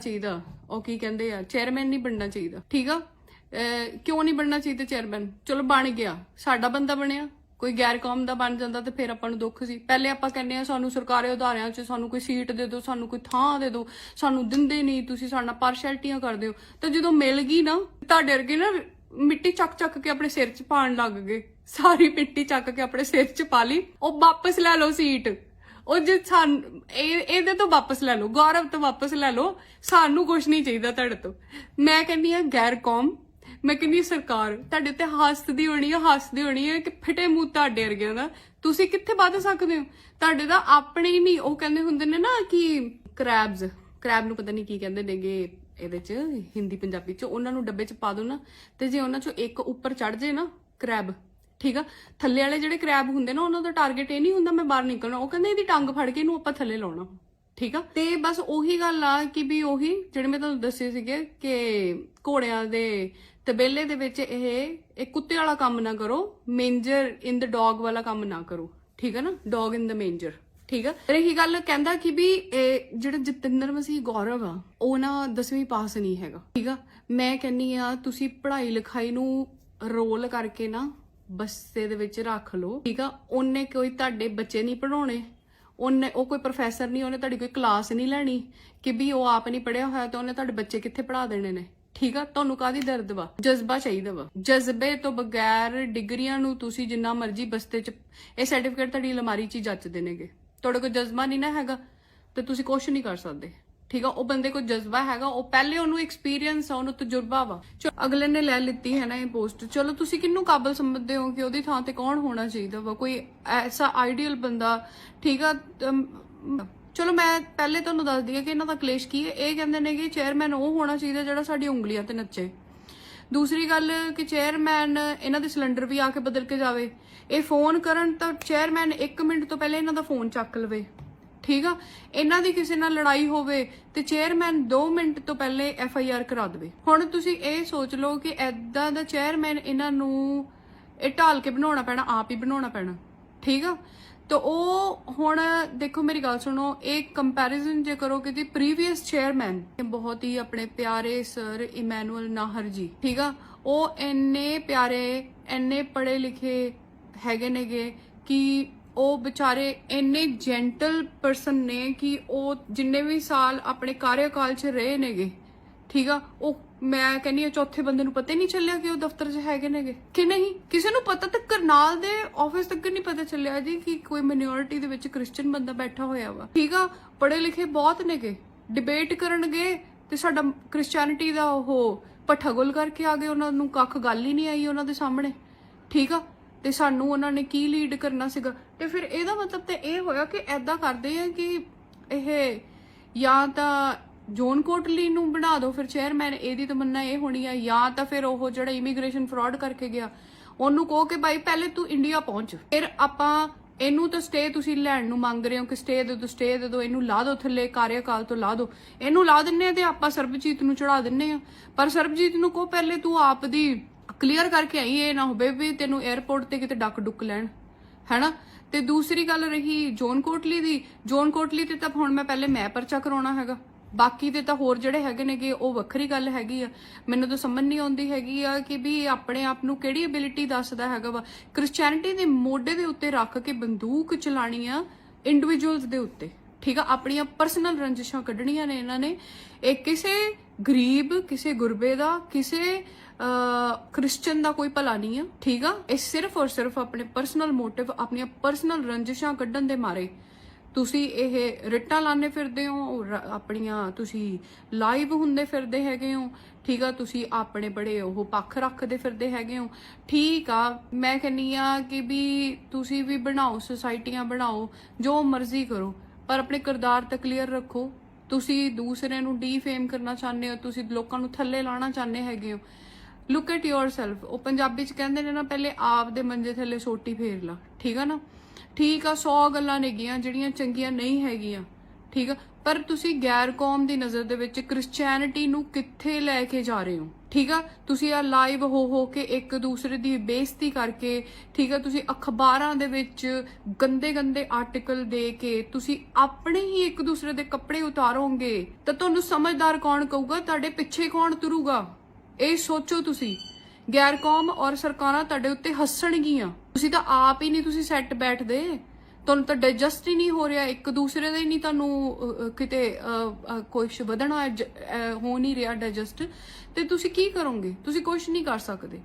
ਚਾਹੀਦਾ। ਉਹ ਕੀ ਕਹਿੰਦੇ ਆ ਚੇਅਰਮੈਨ ਨਹੀਂ ਬਣਨਾ ਚਾਹੀਦਾ। ਠੀਕ ਆ? ਕਿਉਂ ਨਹੀਂ ਬਣਨਾ ਚਾਹੀਦਾ ਚੇਅਰਮੈਨ ਚਲੋ ਬਣ ਗਿਆ। ਸਾਡਾ ਬੰਦਾ ਬਣਿਆ। ਕੋਈ ਗੈਰ ਕੌਮ ਦਾ ਬਣ ਜਾਂਦਾ ਤੇ ਫਿਰ ਆਪਾਂ ਨੂੰ ਦੁੱਖ ਸੀ। ਪਹਿਲੇ ਆਪਾਂ ਕਹਿੰਦੇ ਆ, ਸਾਨੂੰ ਸਰਕਾਰੀ ਅਦਾਰਿਆਂ 'ਚ ਸਾਨੂੰ ਕੋਈ ਸੀਟ ਦੇ ਦਿਓ, ਸਾਨੂੰ ਕੋਈ ਥਾਂ ਦੇ ਦਿਓ, ਸਾਨੂੰ ਦਿੰਦੇ ਨਹੀਂ, ਤੁਸੀਂ ਸਾਡਾ ਪਾਰਸ਼ੈਲਿਟੀਆਂ ਕਰਦੇ ਹੋ। ਤੇ ਜਦੋਂ ਮਿਲ ਗਈ ਨਾ, ਤੁਹਾਡੇ ਵਰਗੇ ਨਾ ਮਿੱਟੀ ਚੱਕ ਚੱਕ ਕੇ ਆਪਣੇ ਸਿਰ 'ਚ ਪਾਣ ਲੱਗ ਗਏ। ਸਾਰੀ ਮਿੱਟੀ ਚੱਕ ਕੇ ਆਪਣੇ ਸਿਰ 'ਚ ਪਾ ਲਈ। ਉਹ ਵਾਪਸ ਲੈ ਲਓ ਸੀਟ ਉਹ ਜੇ ਸਾਨ, ਇਹ, ਇਹਦੇ ਤੋਂ ਵਾਪਸ ਲੈ ਲਓ, ਗੌਰਵ ਤੋਂ ਵਾਪਸ ਲੈ ਲਓ, ਸਾਨੂੰ ਕੁਝ ਨਹੀਂ ਚਾਹੀਦਾ ਤੁਹਾਡੇ ਤੋਂ। ਮੈਂ ਕਹਿੰਦੀ ਆ ਗੈਰ ਕੌਮ, ਮੈਂ ਕਹਿੰਦੀ ਸਰਕਾਰ, ਤੁਹਾਡੇ ਤੇ ਹੱਸਦੀ ਹੋਣੀ ਆ, ਹੱਸਦੀ ਹੋਣੀ ਹੈ ਕਿ ਫਿਟੇ ਮੂੰਹ ਤੁਹਾਡੇ ਵਰਗਿਆਂ ਦਾ। ਤੁਸੀਂ ਕਿੱਥੇ ਵੱਧ ਸਕਦੇ ਹੋ? ਤੁਹਾਡੇ ਦਾ ਆਪਣੇ ਹੀ ਨਹੀਂ, ਉਹ ਕਹਿੰਦੇ ਹੁੰਦੇ ਨੇ ਨਾ ਕਿ ਕ੍ਰੈਬਸ ਕ੍ਰੈਬ ਨੂੰ ਪਤਾ ਨਹੀਂ ਕੀ ਕਹਿੰਦੇ ਨੇਗੇ ਇਹਦੇ ਚ, ਹਿੰਦੀ ਪੰਜਾਬੀ ਚ, ਉਹਨਾਂ ਨੂੰ ਡੱਬੇ ਚ ਪਾ ਦੋ ਨਾ, ਤੇ ਜੇ ਉਹਨਾਂ ਚੋਂ ਇੱਕ ਉੱਪਰ ਚੜ ਜੇ ਨਾ ਕ੍ਰੈਬ ਠੀਕ ਆ? ਥੱਲੇ ਵਾਲੇ ਜਿਹੜੇ ਕ੍ਰੈਬ ਹੁੰਦੇ ਨਾ, ਉਹਨਾਂ ਦਾ ਟਾਰਗੇਟ ਇਹ ਨਹੀਂ ਹੁੰਦਾ ਮੈਂ ਬਾਹਰ ਨਿਕਲਣਾ। ਉਹ ਕਹਿੰਦੇ ਇਹਦੀ ਟੰਗ ਫੜ ਕੇ ਇਹਨੂੰ ਆਪਾਂ ਥੱਲੇ ਲਾਉਣਾ। ਠੀਕ ਆ? ਤੇ ਬਸ ਉਹੀ ਗੱਲ ਆ ਕਿ ਵੀ ਉਹੀ ਜਿਹੜੇ ਮੈਂ ਤੁਹਾਨੂੰ ਦੱਸੇ ਸੀਗੇ ਕਿ ਘੋੜਿਆਂ ਦੇ ਤਬੇਲੇ ਦੇ ਵਿੱਚ ਇਹ ਇਹ ਕੁੱਤੇ ਵਾਲਾ ਕੰਮ ਨਾ ਕਰੋ ਮੇਂਜਰ ਇਨ ਦ ਡੌਗ ਵਾਲਾ ਕੰਮ ਨਾ ਕਰੋ। ਠੀਕ ਆ ਨਾ? ਡੌਗ ਇਨ ਦ ਮੇਂਜਰ ਠੀਕ ਆ? ਰਹੀ ਗੱਲ ਕਹਿੰਦਾ ਕਿ ਵੀ ਇਹ ਜਿਹੜਾ ਜਤਿੰਦਰ ਮਸੀਹ ਗੌਰਵ ਆ, ਉਹ ਨਾ 10ਵੀਂ ਪਾਸ ਨਹੀਂ ਹੈਗਾ। ਠੀਕ ਆ? ਮੈਂ ਕਹਿੰਨੀ ਆ, ਤੁਸੀਂ ਪੜ੍ਹਾਈ ਲਿਖਾਈ ਨੂੰ ਰੋਲ ਕਰਕੇ ਨਾ ਬਸਤੇ ਦੇ ਵਿੱਚ ਰੱਖ ਲਓ। ਠੀਕ ਆ? ਉਹਨੇ ਕੋਈ ਤੁਹਾਡੇ ਬੱਚੇ ਨਹੀਂ ਪੜਾਉਣੇ ਉਹਨੇ, ਉਹ ਕੋਈ ਪ੍ਰੋਫੈਸਰ ਨਹੀਂ, ਉਹਨੇ ਤੁਹਾਡੀ ਕੋਈ ਕਲਾਸ ਨਹੀਂ ਲੈਣੀ ਕਿ ਵੀ ਉਹ ਆਪ ਨਹੀਂ ਪੜਿਆ ਹੋਇਆ ਤਾਂ ਉਹਨੇ ਤੁਹਾਡੇ ਬੱਚੇ ਕਿੱਥੇ ਪੜਾ ਦੇਣੇ ਨੇ। ਠੀਕ ਆ? ਤੁਹਾਨੂੰ ਕਾਦੀ ਦਰਦ ਵਾ? ਜਜ਼ਬਾ ਚਾਹੀਦਾ ਵਾ। ਜਜ਼ਬੇ ਤੋਂ ਬਗੈਰ ਡਿਗਰੀਆਂ ਨੂੰ ਤੁਸੀਂ ਜਿੰਨਾ ਮਰਜ਼ੀ ਬਸਤੇ ਚ, ਇਹ ਸਰਟੀਫਿਕੇਟ ਤੁਹਾਡੀ ਅਲਮਾਰੀ 'ਚ ਹੀ ਜੱਚਦੇ ਨੇਗੇ ਤੁਹਾਡੇ ਕੋਲ ਜਜ਼ਬਾ ਨਹੀਂ ਨਾ ਹੈਗਾ ਤੇ ਤੁਸੀਂ ਕੁਝ ਨਹੀਂ ਕਰ ਸਕਦੇ। ਠੀਕ ਆ, ਉਹ ਬੰਦੇ ਕੋਲ ਜਜ਼ਬਾ ਹੈਗਾ, ਉਹ ਪਹਿਲੇ ਉਹਨੂੰ ਐਕਸਪੀਰੀਅੰਸ ਆ, ਉਹਨੂੰ ਤਜਰਬਾ ਵਾ। ਅਗਲੇ ਨੇ ਲੈ ਲਿੱਤੀ ਹੈ ਨਾ ਇਹ ਪੋਸਟ ਚਲੋ, ਤੁਸੀਂ ਕਿੰਨੂੰ ਕਾਬਲ ਸਮਝਦੇ ਹੋ ਕਿ ਉਹਦੀ ਥਾਂ ਤੇ ਕੌਣ ਹੋਣਾ ਚਾਹੀਦਾ ਵਾ? ਕੋਈ ਐਸਾ ਆਈਡੀਅਲ ਬੰਦਾ, ਠੀਕ ਆ ਚਲੋ, ਮੈਂ ਪਹਿਲੇ ਤੁਹਾਨੂੰ ਦੱਸਦੀ ਹਾਂ ਕਿ ਇਹਨਾਂ ਦਾ ਕਲੇਸ਼ ਕੀ ਹੈ। ਇਹ ਕਹਿੰਦੇ ਨੇ ਕਿ ਚੇਅਰਮੈਨ ਉਹ ਹੋਣਾ ਚਾਹੀਦਾ ਜਿਹੜਾ ਸਾਡੀ ਉਂਗਲੀਆਂ ਤੇ ਨੱਚੇ। ਦੂਸਰੀ ਗੱਲ ਕਿ ਚੇਅਰਮੈਨ ਇਹਨਾਂ ਦੇ ਸਿਲੰਡਰ ਵੀ ਆ ਕੇ ਬਦਲ ਕੇ ਜਾਵੇ। ਇਹ ਫੋਨ ਕਰਨ ਤਾਂ ਚੇਅਰਮੈਨ 1 ਮਿੰਟ ਤੋਂ ਪਹਿਲੇ ਇਹਨਾਂ ਦਾ ਫੋਨ ਚੱਕ ਲਵੇ। ਠੀਕ ਆ? ਇਹਨਾਂ ਦੀ ਕਿਸੇ ਨਾਲ ਲੜਾਈ ਹੋਵੇ ਤੇ ਚੇਅਰਮੈਨ 2 ਮਿੰਟ ਤੋਂ ਪਹਿਲੇ ਐਫ ਆਈ ਆਰ ਕਰਾ ਦੇਵੇ। ਹੁਣ ਤੁਸੀਂ ਇਹ ਸੋਚ ਲਓ ਕਿ ਐਦਾਂ ਦਾ ਚੇਅਰਮੈਨ ਇਹਨਾਂ ਨੂੰ ਇਹ ਢਾਲ ਕੇ ਬਣਾਉਣਾ ਪੈਣਾ, ਆਪ ਹੀ ਬਣਾਉਣਾ ਪੈਣਾ। ਠੀਕ ਆ? ਤਾਂ ਉਹ ਹੁਣ ਦੇਖੋ ਮੇਰੀ ਗੱਲ ਸੁਣੋ, ਇਹ ਕੰਪੈਰੀਜ਼ਨ ਜੇ ਕਰੋ ਕਿ ਦੀ ਪ੍ਰੀਵੀਅਸ ਚੇਅਰਮੈਨ ਬਹੁਤ ਹੀ ਆਪਣੇ ਪਿਆਰੇ ਸਰ ਇਮੈਨੂਅਲ ਨਾਹਰ ਜੀ, ਠੀਕ ਆ? ਉਹ ਇੰਨੇ ਪਿਆਰੇ, ਇੰਨੇ ਪੜੇ ਲਿਖੇ ਹੈਗੇ ਨੇਗੇ ਕਿ ਉਹ ਵਿਚਾਰੇ ਇੰਨੇ ਜੈਂਟਲ ਪਰਸਨ ਨੇ ਕਿ ਉਹ ਜਿੰਨੇ ਵੀ ਸਾਲ ਆਪਣੇ ਕਾਰਜਕਾਲ 'ਚ ਰਹੇ ਨੇਗੇ, ਠੀਕ ਆ? ਉਹ ਮੈਂ ਕਹਿੰਨੀ ਆ ਚੌਥੇ ਬੰਦੇ ਨੂੰ ਪਤਾ ਹੀ ਨਹੀਂ ਚੱਲਿਆ ਕਿ ਉਹ ਦਫ਼ਤਰ 'ਚ ਹੈਗੇ ਨੇਗੇ। ਕਿ ਨਹੀਂ? ਕਿਸੇ ਨੂੰ ਪਤਾ ਤੱਕ ਕਰਨਾਲ ਦੇ ਆਫਿਸ ਤੱਕ ਨਹੀਂ ਪਤਾ ਚੱਲਿਆ ਜੀ ਕਿ ਕੋਈ ਮਿਨੋਰਿਟੀ ਦੇ ਵਿੱਚ ਕ੍ਰਿਸਚੀਅਨ ਬੰਦਾ ਬੈਠਾ ਹੋਇਆ ਵਾ। ਠੀਕ ਆ? ਪੜ੍ਹੇ ਲਿਖੇ ਬਹੁਤ ਨੇਗੇ। ਡਿਬੇਟ ਕਰਨਗੇ ਤੇ ਸਾਡਾ ਕ੍ਰਿਸਚੀਅਨਿਟੀ ਦਾ ਉਹ ਪੱਠਾ ਕਰਕੇ ਆ ਗਏ। ਉਹਨਾਂ ਨੂੰ ਕੱਖ ਗੱਲ ਹੀ ਨਹੀਂ ਆਈ ਉਹਨਾਂ ਦੇ ਸਾਹਮਣੇ। ਠੀਕ ਆ? ਤੇ ਸਾਨੂੰ ਉਹਨਾਂ ਨੇ ਕੀ ਲੀਡ ਕਰਨਾ ਸੀਗਾ? ਤੇ ਫਿਰ ਇਹਦਾ ਮਤਲਬ ਤੇ ਇਹ ਹੋਇਆ ਕਿ ਐਦਾਂ ਕਰਦੇ ਆ ਕਿ ਇਹ ਜਾਂ ਤਾਂ ਜੋਨ ਕੋਟਲੀ ਨੂੰ ਬਣਾ ਦਿਓ ਫਿਰ ਚੇਅਰਮੈਨ ਇਹਦੀ ਤਮੰਨਾ ਇਹ ਹੋਣੀ ਆ, ਜਾਂ ਤਾਂ ਫਿਰ ਉਹ ਜਿਹੜਾ ਇਮੀਗ੍ਰੇਸ਼ਨ ਫਰਾਡ ਕਰਕੇ ਗਿਆ, ਉਹਨੂੰ ਕਹੋ ਕਿ ਭਾਈ ਪਹਿਲੇ ਤੂੰ ਇੰਡੀਆ ਪਹੁੰਚ। ਫਿਰ ਆਪਾਂ ਇਹਨੂੰ ਤਾਂ ਸਟੇ ਤੁਸੀਂ ਲੈਣ ਨੂੰ ਮੰਗ ਰਹੇ ਹੋ ਕਿ ਸਟੇ ਦੇ ਦੋ ਸਟੇ ਦੇ ਦੋ, ਇਹਨੂੰ ਲਾ ਦਿਓ ਥੱਲੇ, ਕਾਰਿਆਕਾਲ ਤੋਂ ਲਾ ਦਿਓ ਇਹਨੂੰ ਲਾ ਦਿੰਨੇ ਆ ਤੇ ਆਪਾਂ ਸਰਬਜੀਤ ਨੂੰ ਚੜਾ ਦਿੰਨੇ ਆ। ਪਰ ਸਰਬਜੀਤ ਨੂੰ ਕਹੋ ਪਹਿਲੇ ਤੂੰ ਆਪ ਦੀ ਕਲੀਅਰ ਕਰਕੇ ਆਈ, ਇਹ ਨਾ ਹੋਵੇ ਵੀ ਤੈਨੂੰ 에ਅਰਪੋਰਟ ਤੇ ਕਿਤੇ ਡੱਕ ਡੁੱਕ ਲੈਣ, ਹੈਨਾ? ਤੇ ਦੂਸਰੀ ਗੱਲ ਰਹੀ ਜੋਨ ਕੋਟਲੀ ਦੀ, ਜੋਨ ਕੋਟਲੀ ਤੇ ਤਾਂ ਹੁਣ ਮੈਂ ਪਹਿਲੇ ਮੈਂ ਪਰਚਾ ਕਰਾਉਣਾ ਹੈਗਾ। ਬਾਕੀ ਤੇ ਤਾਂ ਹੋਰ ਜਿਹੜੇ ਹੈਗੇ ਨੇਗੇ, ਉਹ ਵੱਖਰੀ ਗੱਲ ਹੈਗੀ ਆ। ਮੈਨੂੰ ਤਾਂ ਸਮਝ ਨਹੀਂ ਆਉਂਦੀ ਹੈਗੀ ਆ ਕਿ ਵੀ ਆਪਣੇ ਆਪ ਨੂੰ ਕਿਹੜੀ ਐਬਿਲਿਟੀ ਦੱਸਦਾ ਹੈਗਾ ਵਾ। ਕ੍ਰਿਸਚੀਅਨਿਟੀ ਦੇ ਮੋਢੇ ਦੇ ਉੱਤੇ ਰੱਖ ਕੇ ਬੰਦੂਕ ਚਲਾਣੀ ਆ ਇੰਡੀਵਿਜੂਅਲਸ ਦੇ ਉੱਤੇ। ਠੀਕ ਆ, ਆਪਣੀਆਂ ਪਰਸਨਲ ਰੰਜਿਸ਼ਾਂ ਕੱਢਣੀਆਂ ਨੇ ਇਹਨਾਂ ਨੇ। ਇਹ ਕਿਸੇ ਗਰੀਬ, ਕਿਸੇ ਗੁਰਬੇ ਦਾ, ਕਿਸੇ ਕ੍ਰਿਸਚੀਅਨ ਦਾ ਕੋਈ ਭਲਾ ਨਹੀਂ ਆ, ਠੀਕ ਆ? ਇਹ ਸਿਰਫ ਔਰ ਸਿਰਫ ਆਪਣੇ ਪਰਸਨਲ ਮੋਟਿਵ ਆਪਣੀਆਂ ਪਰਸਨਲ ਰੰਜਿਸ਼ਾਂ ਕੱਢਣ ਦੇ ਮਾਰੇ। ਤੁਸੀਂ ਇਹ ਰਿਟਾਂ ਲਾਣੇ ਫਿਰਦੇ ਹੋ ਰ- ਆਪਣੀਆਂ ਤੁਸੀਂ ਲਾਈਵ ਹੁੰਦੇ ਫਿਰਦੇ ਹੈਗੇ ਹੋ, ਠੀਕ ਆ? ਤੁਸੀਂ ਆਪਣੇ ਬੜੇ ਉਹ ਪੱਖ ਰੱਖਦੇ ਫਿਰਦੇ ਹੈਗੇ ਹੋ। ਠੀਕ ਆ, ਮੈਂ ਕਹਿੰਨੀ ਆ ਕਿ ਵੀ ਤੁਸੀਂ ਵੀ ਬਣਾਓ ਸੁਸਾਇਟੀਆਂ ਬਣਾਓ, ਜੋ ਮਰਜ਼ੀ ਕਰੋ। ਪਰ ਆਪਣੇ ਕਿਰਦਾਰ ਤੇ ਕਲੀਅਰ ਰੱਖੋ। ਤੁਸੀਂ ਦੂਸਰਿਆਂ ਨੂੰ ਡੀਫੇਮ ਕਰਨਾ ਚਾਹੁੰਦੇ ਹੋ, ਤੁਸੀਂ ਲੋਕਾਂ ਨੂੰ ਥੱਲੇ ਲਾਣਾ ਚਾਹੁੰਦੇ ਹੈਗੇ ਹੋ। ਲੁੱਕ ਐਟ ਯੋਰਸੈਲਫ ਉਹ ਪੰਜਾਬੀ ਚ ਕਹਿੰਦੇ ਨੇ ਨਾ, ਪਹਿਲੇ ਆਪ ਦੇ ਮੰਜੇ ਥੱਲੇ ਸੋਟੀ ਫੇਰ ਲਾ। ਠੀਕ ਆ ਨਾ? ਠੀਕ ਆ 100 ਗੱਲਾਂ ਨੇਗੀਆਂ ਜਿਹੜੀਆਂ ਚੰਗੀਆਂ ਨਹੀਂ ਹੈਗੀਆਂ। ਠੀਕ ਆ? ਪਰ ਤੁਸੀਂ ਗੈਰ ਕੌਮ ਦੀ ਨਜ਼ਰ ਦੇ ਵਿੱਚ ਕ੍ਰਿਸਚੀਅਨਿਟੀ ਨੂੰ ਕਿੱਥੇ ਲੈ ਕੇ ਜਾ ਰਹੇ ਹੋ? ਠੀਕ ਆ? ਤੁਸੀਂ ਆ ਲਾਈਵ ਹੋ ਹੋ ਕੇ ਇੱਕ ਦੂਸਰੇ ਦੀ ਬੇਇੱਜ਼ਤੀ ਕਰਕੇ, ਠੀਕ ਆ? ਤੁਸੀਂ ਅਖਬਾਰਾਂ ਦੇ ਵਿੱਚ ਗੰਦੇ ਗੰਦੇ ਆਰਟੀਕਲ ਦੇ ਕੇ ਤੁਸੀਂ ਆਪਣੇ ਹੀ ਇੱਕ ਦੂਸਰੇ ਦੇ ਕੱਪੜੇ ਉਤਾਰੋਗੇ, ਤਾਂ ਤੁਹਾਨੂੰ ਸਮਝਦਾਰ ਕੌਣ ਕਹੂਗਾ? ਤੁਹਾਡੇ ਪਿੱਛੇ ਕੌਣ ਤੁਰੂਗਾ? ਇਹ ਸੋਚੋ ਤੁਸੀਂ। ਗੈਰ ਕੌਮ ਔਰ ਸਰਕਾਰਾਂ ਤੁਹਾਡੇ ਉੱਤੇ ਹੱਸਣਗੀਆਂ। ਤੁਸੀਂ ਤਾਂ ਆਪ ਹੀ ਨਹੀਂ ਤੁਸੀਂ ਸੈੱਟ ਬੈਠਦੇ। ਤੁਹਾਨੂੰ ਤਾਂ ਡਾਈਜੈਸਟ ਹੀ ਨਹੀਂ ਹੋ ਰਿਹਾ, ਇੱਕ ਦੂਸਰੇ ਦੇ ਹੀ ਨਹੀਂ ਤੁਹਾਨੂੰ ਕਿਤੇ ਕੁਝ ਵਧਣਾ ਹੋ ਨਹੀਂ ਰਿਹਾ ਡਾਈਜੈਸਟ ਤੇ ਤੁਸੀਂ ਕੀ ਕਰੋਗੇ? ਤੁਸੀਂ ਕੁਝ ਨਹੀਂ ਕਰ ਸਕਦੇ।